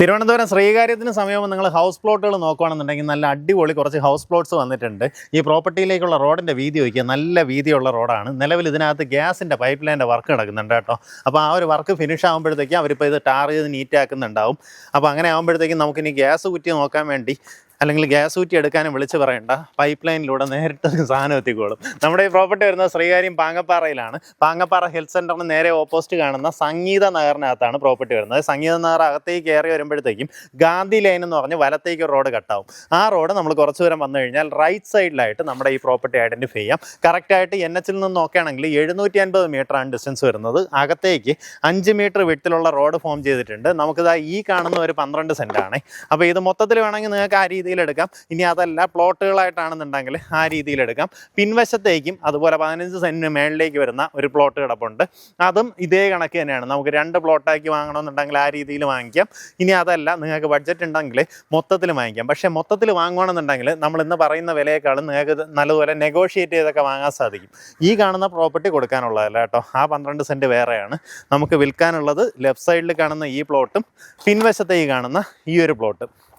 തിരുവനന്തപുരം ശ്രീകാര്യത്തിന് സമയം നിങ്ങൾ ഹൗസ് പ്ലോട്ടുകൾ നോക്കുകയാണെന്നുണ്ടെങ്കിൽ നല്ല അടിപൊളി കുറച്ച് ഹൗസ് പ്ലോട്ട്സ് വന്നിട്ടുണ്ട്. ഈ പ്രോപ്പർട്ടിയിലേക്കുള്ള റോഡിന്റെ വീതി വയ്ക്കുക നല്ല വീതിയുള്ള റോഡാണ്. നിലവിൽ ഇതിനകത്ത് ഗ്യാസിന്റെ പൈപ്പ് ലൈന്റെ വർക്ക് നടക്കുന്നുണ്ട് കേട്ടോ. അപ്പോൾ ആ ഒരു വർക്ക് ഫിനിഷ് ആകുമ്പോഴത്തേക്കും അവരിപ്പോൾ ഇത് ടാർ ചെയ്ത് നീറ്റാക്കുന്നുണ്ടാവും അപ്പോൾ അങ്ങനെ ആകുമ്പോഴത്തേക്കും നമുക്കിനി ഗ്യാസ് കുറ്റി നോക്കാൻ വേണ്ടി അല്ലെങ്കിൽ ഗ്യാസ് ഊറ്റി എടുക്കാനും വിളിച്ച് പറയണ്ട. പൈപ്പ് ലൈനിലൂടെ നേരിട്ട് സാധനം എത്തിക്കോളും. നമ്മുടെ ഈ പ്രോപ്പർട്ടി വരുന്നത് ശ്രീകാര്യം പാങ്ങപ്പാറയിലാണ്. പാങ്ങപ്പാറ ഹെൽത്ത് സെന്ററിന് നേരെ ഓപ്പോസിറ്റ് കാണുന്ന സംഗീത നഗറിനകത്താണ് പ്രോപ്പർട്ടി വരുന്നത്. സംഗീത നഗർ അകത്തേക്ക് കയറി വരുമ്പോഴത്തേക്കും ഗാന്ധി ലൈൻ എന്ന് പറഞ്ഞ് വലത്തേക്ക് റോഡ് കട്ടാവും ആ റോഡ് നമ്മൾ കുറച്ച് ദൂരം വന്നു കഴിഞ്ഞാൽ റൈറ്റ് സൈഡിലായിട്ട് നമ്മുടെ ഈ പ്രോപ്പർട്ടി ഐഡന്റിഫൈ ചെയ്യാം. കറക്റ്റായിട്ട് എൻ എച്ചിൽ നിന്ന് നോക്കുകയാണെങ്കിൽ എഴുന്നൂറ്റി അൻപത് മീറ്ററാണ് ഡിസ്റ്റൻസ് വരുന്നത്. അകത്തേക്ക് അഞ്ച് മീറ്റർ വിട്ടിലുള്ള റോഡ് ഫോം ചെയ്തിട്ടുണ്ട്. നമുക്കിതാ ഈ കാണുന്ന ഒരു പന്ത്രണ്ട് സെന്റാണ് അപ്പോൾ ഇത് മൊത്തത്തിൽ വേണമെങ്കിൽ നിങ്ങൾക്ക് ആ രീതിയിൽ എടുക്കാം ഇനി അതല്ല പ്ലോട്ടുകളായിട്ടാണെന്നുണ്ടെങ്കിൽ ആ രീതിയിൽ എടുക്കാം പിൻവശത്തേക്കും അതുപോലെ പതിനഞ്ച് സെന്റിന് മേളിലേക്ക് വരുന്ന ഒരു പ്ലോട്ട് കിടപ്പുണ്ട്. അതും ഇതേ കണക്ക് തന്നെയാണ്. നമുക്ക് രണ്ട് പ്ലോട്ടാക്കി വാങ്ങണമെന്നുണ്ടെങ്കിൽ ആ രീതിയിൽ വാങ്ങിക്കാം. ഇനി അതല്ല നിങ്ങൾക്ക് ബഡ്ജറ്റ് ഉണ്ടെങ്കിൽ മൊത്തത്തിൽ വാങ്ങിക്കാം. പക്ഷേ മൊത്തത്തിൽ വാങ്ങുകയാണെന്നുണ്ടെങ്കിൽ നമ്മൾ ഇന്ന് പറയുന്ന വിലയേക്കാളും നിങ്ങൾക്ക് നല്ലതുപോലെ നെഗോഷിയേറ്റ് ചെയ്തൊക്കെ വാങ്ങാൻ സാധിക്കും. ഈ കാണുന്ന പ്രോപ്പർട്ടി കൊടുക്കാനുള്ളതല്ല കേട്ടോ. ആ പന്ത്രണ്ട് സെന്റ് വേറെയാണ്. നമുക്ക് വിൽക്കാനുള്ളത് ലെഫ്റ്റ് സൈഡിൽ കാണുന്ന ഈ പ്ലോട്ടും പിൻവശത്തേക്ക് കാണുന്ന ഈ ഒരു പ്ലോട്ടും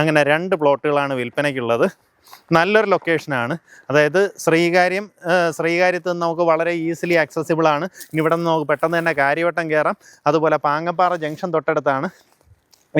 അങ്ങനെ രണ്ട് പ്ലോട്ടുകളാണ് വിൽപ്പനയ്ക്കുള്ളത്. നല്ലൊരു ലൊക്കേഷനാണ്. അതായത് ശ്രീകാര്യം ശ്രീകാര്യത്ത് നിന്ന് നമുക്ക് വളരെ ഈസിലി ഇനി ഇവിടെ നിന്ന് നമുക്ക് പെട്ടെന്ന് തന്നെ കാര്യവട്ടം കയറാം. അതുപോലെ പാങ്ങപ്പാറ ജംഗ്ഷൻ തൊട്ടടുത്താണ്.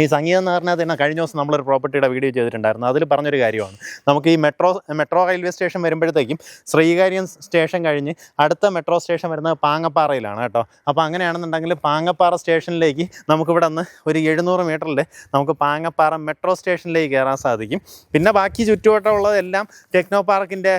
ഈ സംഗീതം നഗറിനകത്ത് തന്നെ കഴിഞ്ഞ ദിവസം നമ്മളൊരു പ്രോപ്പർട്ടിയുടെ വീഡിയോ ചെയ്തിട്ടുണ്ടായിരുന്നു. അതിൽ പറഞ്ഞൊരു കാര്യമാണ്. നമുക്ക് ഈ മെട്രോ മെട്രോ റെയിൽവേ സ്റ്റേഷൻ വരുമ്പോഴത്തേക്കും ശ്രീകാര്യം സ്റ്റേഷൻ കഴിഞ്ഞ് അടുത്ത മെട്രോ സ്റ്റേഷൻ വരുന്നത് പാങ്ങപ്പാറയിലാണ് കേട്ടോ. അപ്പോൾ അങ്ങനെയാണെന്നുണ്ടെങ്കിൽ പാങ്ങപ്പാറ സ്റ്റേഷനിലേക്ക് നമുക്കിവിടെ നിന്ന് ഒരു എഴുന്നൂറ് മീറ്ററിൽ നമുക്ക് പാങ്ങപ്പാറ മെട്രോ സ്റ്റേഷനിലേക്ക് കയറാൻ സാധിക്കും. പിന്നെ ബാക്കി ചുറ്റുവട്ടമുള്ളതെല്ലാം ടെക്നോ പാർക്കിന്റെ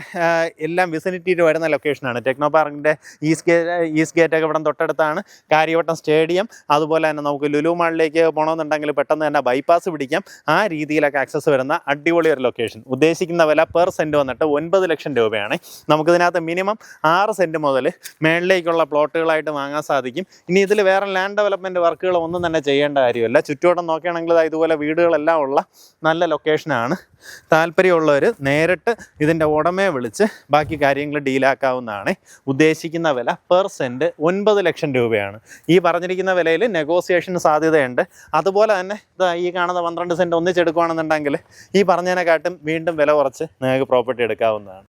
എല്ലാം വിസിനിറ്റിയിൽ വരുന്ന ലൊക്കേഷനാണ് ടെക്നോ പാർക്കിന്റെ ഈസ്റ്റ് ഗേറ്റ് ഈസ്റ്റ് ഗേറ്റൊക്കെ ഇവിടെ തൊട്ടടുത്താണ് കാര്യവട്ടം സ്റ്റേഡിയം അതുപോലെ തന്നെ നമുക്ക് ലുലു മാളിലേക്ക് പോകണമെന്നുണ്ടെങ്കിൽ പെട്ടെന്ന് തന്നെ ബൈപ്പാസ് പിടിക്കാം. ആ രീതിയിലൊക്കെ ആക്സസ് വരുന്ന അടിപൊളി ഒരു ലൊക്കേഷൻ ഉദ്ദേശിക്കുന്ന വില പെർ സെന്റ് വന്നിട്ട് ഒൻപത് ലക്ഷം രൂപയാണ്. നമുക്കിതിനകത്ത് മിനിമം ആറ് സെന്റ് മുതൽ മേളിലേക്കുള്ള പ്ലോട്ടുകളായിട്ട് വാങ്ങാൻ സാധിക്കും. ഇനി ഇതിൽ വേറെ ലാൻഡ് ഡെവലപ്മെന്റ് വർക്കുകൾ ഒന്നും തന്നെ ചെയ്യേണ്ട കാര്യമില്ല. ചുറ്റുവട്ടം നോക്കുകയാണെങ്കിൽ ഇതുപോലെ വീടുകളെല്ലാം ഉള്ള നല്ല ലൊക്കേഷനാണ് താല്പര്യമുള്ളവർ നേരിട്ട് ഇതിന്റെ ഉടമയെ വിളിച്ച് ബാക്കി കാര്യങ്ങൾ ഡീലാക്കാവുന്നതാണ് ഉദ്ദേശിക്കുന്ന വില പെർ സെന്റ് ഒൻപത് ലക്ഷം രൂപയാണ്. ഈ പറഞ്ഞിരിക്കുന്ന വിലയിൽ നെഗോസിയേഷന് സാധ്യതയുണ്ട്. അതുപോലെ തന്നെ ഇതാ ഈ കാണുന്ന പന്ത്രണ്ട് സെന്റ് ഒന്നിച്ചെടുക്കുകയാണെന്നുണ്ടെങ്കിൽ ഈ പറഞ്ഞതിനെക്കാട്ടും വീണ്ടും വില കുറച്ച് നിങ്ങൾക്ക് പ്രോപ്പർട്ടി എടുക്കാവുന്നതാണ്.